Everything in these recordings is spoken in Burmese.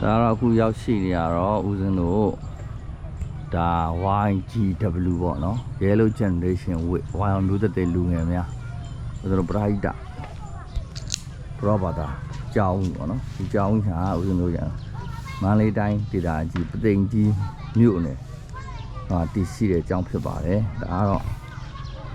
ဒါတော့အခုရောက်ရှိနေရတော့ဦးဇင်းတို့ဒါ YGW ပေါ့နော် Yellow Generation with ဝိုင်အောင်လူသက်တဲ့လူငယ်များဦးဇင်းတို့ပရိဒတ်ပရောဘာသာကြောင်းပေါ့နော်ဒီကြောင်းဟာဦးဇင်းတို့ရမန္တလေးတိုင်းဒေသကြီးပသိမ်ကြီးမြို့နယ်ဟာတည်ရှိတဲ့ကျောင်းဖြစ်ပါတယ်ဒါကတော့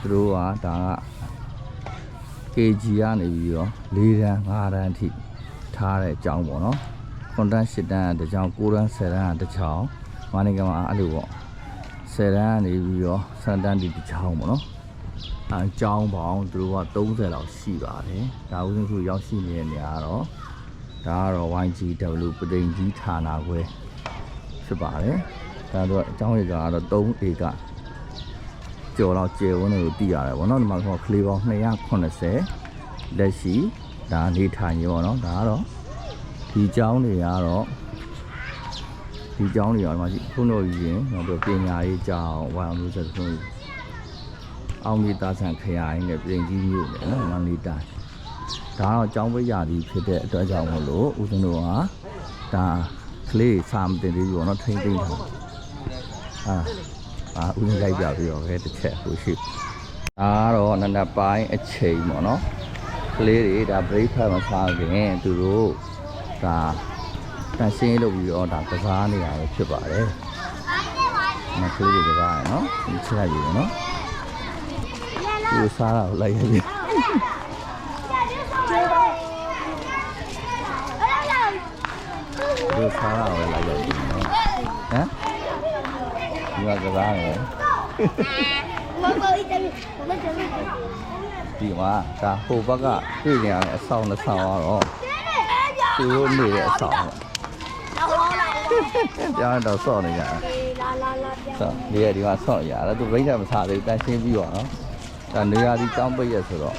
သူတို့ကဒါက KG ကနေပြီးတော့၄တန်း၅တန်းအထိထားတဲ့အကြောင်းပေါ့နော် ခွန်တန်း၈တန်းကတစ်ကြောင်း9တန်း10တန်းကတစ်ကြောင်းမန္တလေးကမှာအဲ့လိုပေါ့10တန်းကနေပြီးတော့7တန်းဒီတစ်ကြောင်းပေါ့နော်အဲအကြောင်းပေါင်းသူတို့က30လောက်ရှိပါတယ်ဒါဦးဆုံးခုရောက်ရှိနေတဲ့နေရာကတော့ဒါကတော့ YGW ပသိမ်ကြီးဌာနခွဲဖြစ်ပါတယ်ဒါတော့အကြောင်းရေကတော့3ဧကကျော်တော့ကျေဝန်းတွေကိုတည်ရတယ်ဗောနော်ဒီမှာဆိုကလေးပေါင်း280လက်ရှိဒါနေထိုင်ရေဗောနော်ဒါကတော့ ဒီကျောင်းတွေကတော့ဒီကျောင်းတွေကတော့ဒီခုနော်ကြီးရင်နောက်ပြီးပညာရေးကျောင်းဝါရမျိုးဆက်ခုနော်အောင်မီတာဆန်ခရိုင်နဲ့ပြင်ကြီးမြို့နဲ့နော်မန္တလေးတိုင်းဒါတော့ကျောင်းပိရာကြီးဖြစ်တဲ့အတွက်ကြောင့်မလို့ဦးဇင်းတို့ဟာဒါကလေးစာမတင်သေးဘူးပေါ့နော်ထိမ့်သိမ့်ထားအာအာဦးဇင်းလိုက်ကြပြီးတော့ခဲတစ်ချက်ဟိုရှိဒါတော့နန္ဒပိုင်းအချိန်ပေါ့နော်ကလေးတွေဒါ breakfast မစားခင်သူတို့ ဒါတန်ရှင်းလုပ်ပြီးတော့ဒါကစားနေရပဲဖြစ်ပါတယ်မကလေးတွေကစားရနော်ဒီချက်လိုက်ပြီနော်သူတို့စားတာကိုလိုက်ရပြီသူတို့စားတာကိုလိုက်ရပြီနော်ဟမ်ဒီကကစားနေတယ်ဒီမှာဒါဟိုဘက်ကတွေ့နေရတဲ့အဆောင်တစ်ဆောင်ကတော့ သူတို့နေတဲ့အဆောင်ပေါ့ကြားတော့စော့နေကြတာစော့နေရဒီမှာစော့ရတာသူဘိန်းတယ်မစားသေးဘူးတန်ရှင်းပြီးတော့နော်ဒါနေရာဒီတောင်းပိတ်ရဆိုတော့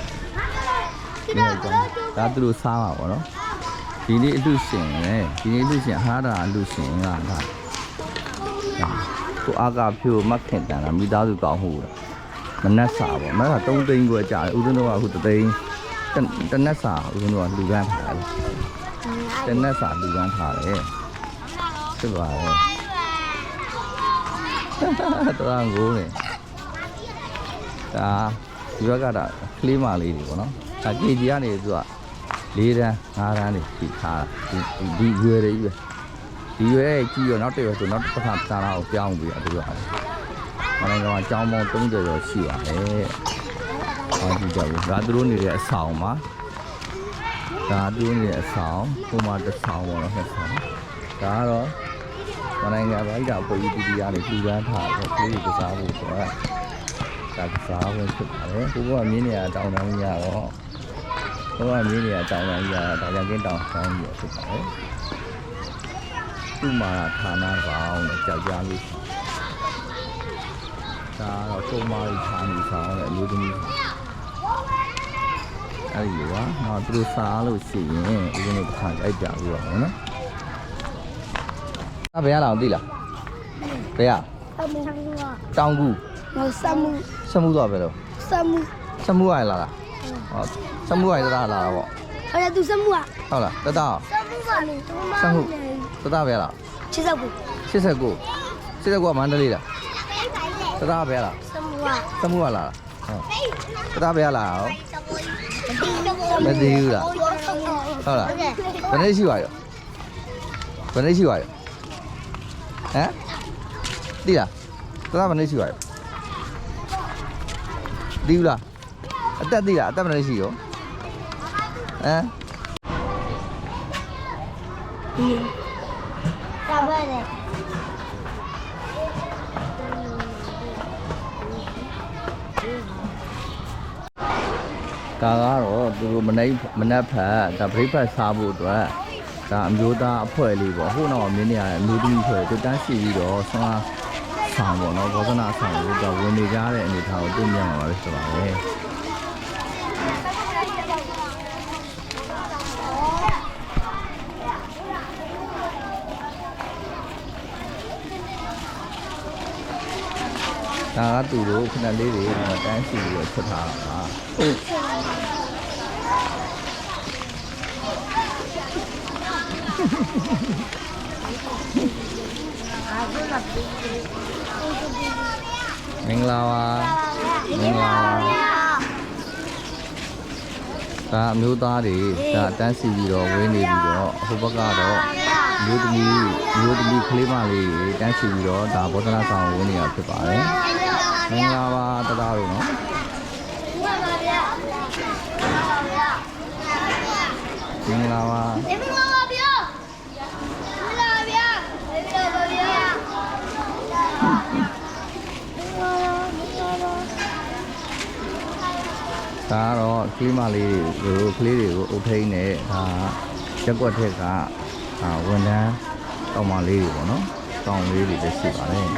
နေရာကြောင်းဒါသူတို့စားမှာပေါ့နော်ဒီနေ့အလူရှင်လေဒီနေ့အလူရှင်ဟာတာအလူရှင်ကဒါဒါကိုအာကဖြိုမက်ခင်တန်တာမိသားစုကောင်းမှုလားမနှက်စာပေါ့မနှက်စာ3သိန်းခွဲကြာတယ်ဦးဇင်းတို့ကအခု3သိန်းတနက်စာဦးဇင်းတို့ကလူကန်းထားတယ် တနက်စာလူကန်းထားတယ်ဖြစ်ပါတယ်တော်ငိုးနေဒါဒီဘက်ကဒါကလေးမလေးတွေပေါ့နော်ဒါ KG ကနေသူက၄တန်း၅တန်းတွေဖြီထားတာဒီဒီရွယ်တွေကြီးပဲဒီရွယ်ကြီးရောနောက်တစ်ရွယ်ဆိုနောက်တစ်ခါတာလာကိုပြောင်းပြီးတော့သူကမနက်ကကြောင်းပေါင်း30ကျော်ရှိပါတယ်။ဟောကြည့်ကြဘူး။ဒါသူတို့နေတဲ့အဆောင်ပါ။ ဒါသူတို့နေတဲ့အဆောင်ဟိုမှာတစ်ဆောင်ပေါ့နော်နှစ်ဆောင်။ဒါကတော့မနိုင်ငံဗိုက်တာပေါ်ကြီးတီတီရနေပြူပန်းထားတယ်ပြေးကစားဖို့ဆိုတော့ဒါကစားဖို့ဖြစ်ပါတယ်။ကိုကမြင်းနေရတောင်းတန်းကြီးရတော့ကိုကမြင်းနေရတောင်းတန်းကြီးရတော့ဒါကြောင့်ကင်းတောင်းတန်းကြီးရဖြစ်ပါတယ်။သူ့မှာဌာနကောင်နဲ့ကြောက်ကြားလို့ဒါတော့ပုံမာရီဌာနီဆောင်တဲ့အမျိုးသမီး အဲ့ဒီကွာတော့သူတို့စားလို့ရှိရင်ဦးဇင်းတို့တစ်ခါကြိုက်ကြပြီးတော့မယ်နော်အဘယ်ရလာအောင်သိလားဘယ်ရတောင်ကူစမှုတော့ပဲလို့စမှုရလာလားဟောစမှုရလာလာပေါ့ဟုတ်လားတတအောင်တတပဲလား89 89ကမန္တလေးလားတတပဲလားစမှုရလာလားဟုတ်တတပဲလားဟော မသိဘူးလားဟုတ်လားဘယ်နေ့ရှိပါရောဘယ်နေ့ရှိပါရောဟမ်သိလားတတဘယ်နေ့ရှိပါရောသိဘူးလားအသက်သိလားအသက်ဘယ်နေ့ရှိရောဟမ် ဒါကတော့သူတို့မနေ့မနက်ဖက်ဒါ breakfast စားဖို့အတွက်ဒါအမျိုးသားအဖွဲ့လေးပေါ့ဟိုတော့မင်းနေရအမျိုးသမီးအဖွဲ့တူတန်းရှိပြီးတော့ဆွမ်းဆောင်ပေါ့နော်ဘောဇနာဆောင်ကိုဒါဝင်နေကြတဲ့အနေထားကိုတွေ့မြင်လာပါလိမ့်ဆိုပါပဲ ဒါကသူတို့ခဏလေးတွေဒီမှာတန်းရှိပြီးတော့ချက်ထားတာပါမင်္ဂလာပါမင်္ဂလာပါဒါအမျိုးသားတွေဒါတန်းစီပြီးတော့ဝင်းနေပြီးတော့ဟိုဘက်ကတော့မျိုးသမီးမျိုးသမီးကလေးမလေးတွေတန်းစီပြီးတော့ဒါဘောဓနာဆောင်ဝင်းနေတာဖြစ်ပါတယ် မင်္ဂလာပါတသားတို့နော်မင်္ဂလာပါဒါကတော့ကလေးမလေးတွေကိုကလေးတွေကိုအုပ်ထိန်းနေဒါရက်ကွက်ထက်ကအာဝန်ထမ်းတောင်မလေးတွေပေါ့နော်တောင်လေးတွေလည်းရှိပါတယ်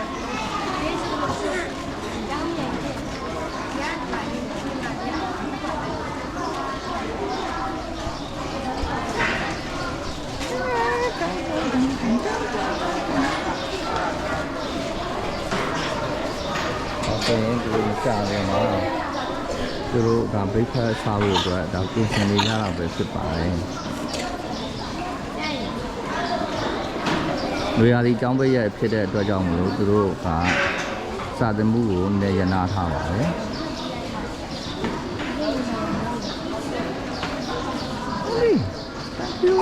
ဟုတ်ကဲ့ဒီလိုကြာ တယ်နော်သူတို့ဒါဘိတ်ဖက်စားဖို့အတွက်ဒါပြင်ဆင်နေကြတာပဲဖြစ်ပါတယ်လူရာဒီចောင်းပိတ်ရက်ဖြစ်တဲ့အတွက်ကြောင့်မလို့သူတို့ကစာသင်မှုကိုနေရနာထားပါတယ်ဟေး thank you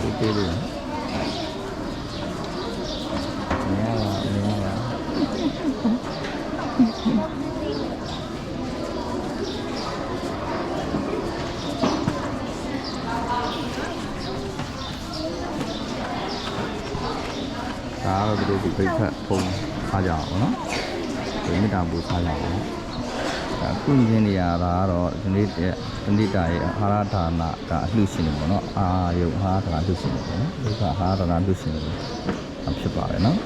ဒီသေးလေးနော်မရပါမရပါဒါတော့ဒီလိုဒီပိတ်ဖက်ဖုံးထားကြအောင်နော်ဒီမေတ္တာပူထား ကြအောင်ဒါခုမြင်နေရတာကတော့ဒီနေ့တဲ့ဒီနေ့တာရဲ့အာဟာရဌာနကအလှရှင်တွေပေါ့နော်အာယုတ်အာဟာရဌာနလှရှင်တွေပေါ့နော်ဒီကအာဟာရဌာနလှရှင်တွေဖြစ်ပါတယ်နော်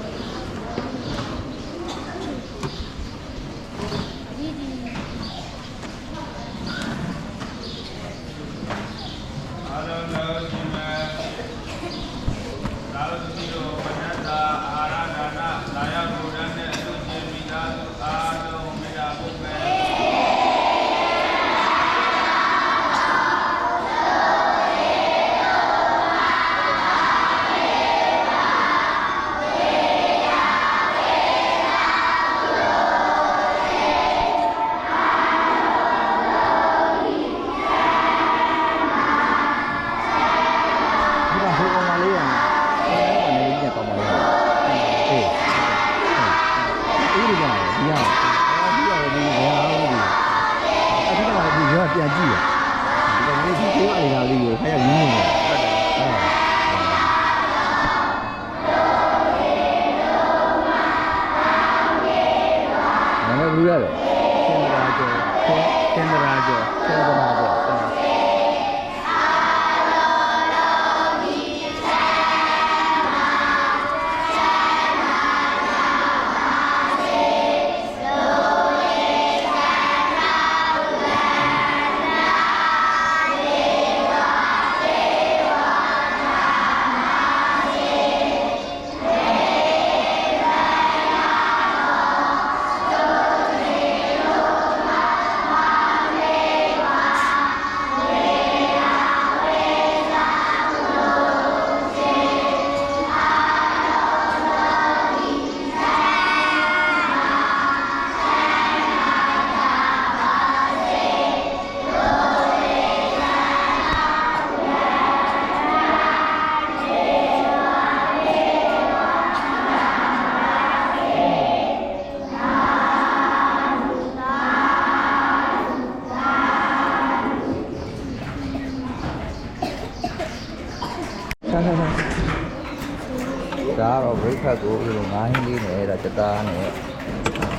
ဒါကတော့ break fast ကိုဒီလိုငါးဟင်းလေးနဲ့ဒါတသားနဲ့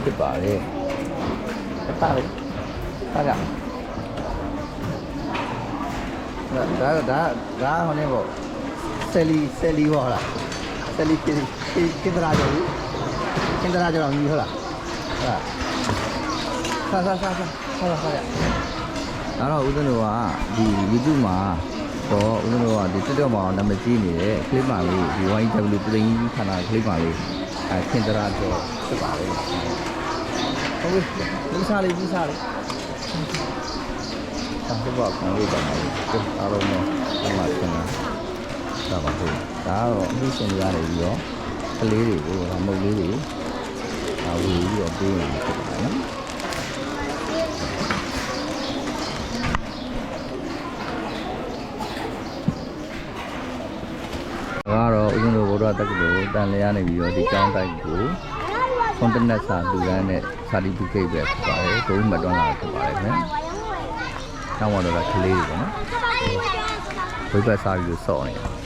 ဖြစ်ပါလေတသားလေးထားကြဒါဒါဒါဒါဟိုနေပေါ့ဆယ်လီဆယ်လီပေါ့လားဆယ်လီကိကိတရာကျော်ဘူးကိတရာကျော်တော့ညီဟုတ်လားဟုတ်လားဆာဆာဆာဆာဆာဆာဆာဒါတော့ဦးဇင်းတို့ကဒီ YouTube မှာ တော့ဦးဇင်းတို့ကဒီ TikTok မှာနာမည်ကြီးနေတဲ့ clip ပါလေးဒီ YW ပသိန်းကြီးခန္ဓာ clip ပါလေးအဲခင်တရာတော့ဖြစ်ပါလေဟုတ်ပြီဒီစားလေးဒီစားလေးဒါတော့ကောင်းလေးပါမယ်ဒီအားလုံးတော့ဒီမှာဆင်းလာဒါပါဟုတ်ဒါတော့အမှုရှင်တွေရတယ်ပြီးတော့ကလေးတွေကိုဒါမုတ်လေးတွေဒါဝေပြီးတော့ပေးနေဖြစ်ပါတယ်နော် ဒါကတော့ဦးဇင်းတို့ဘု ရားတက္ကသိုလ်တန်လျာနေပြီးတော့ဒီကျောင်းတိုက်ကိုကွန်တနက်စာလူရန်နဲ့စာတီဖီကိတ်ပဲဖြစ်ပါတယ်ဒုံးမတွန်းလာဖြစ်ပါတယ်ခင်ဗျ။ကျောင်းဝတော်ကကလေးတွေပေါ့နော်။ဘိဘက်စာပြီးတော့စော့နေတာ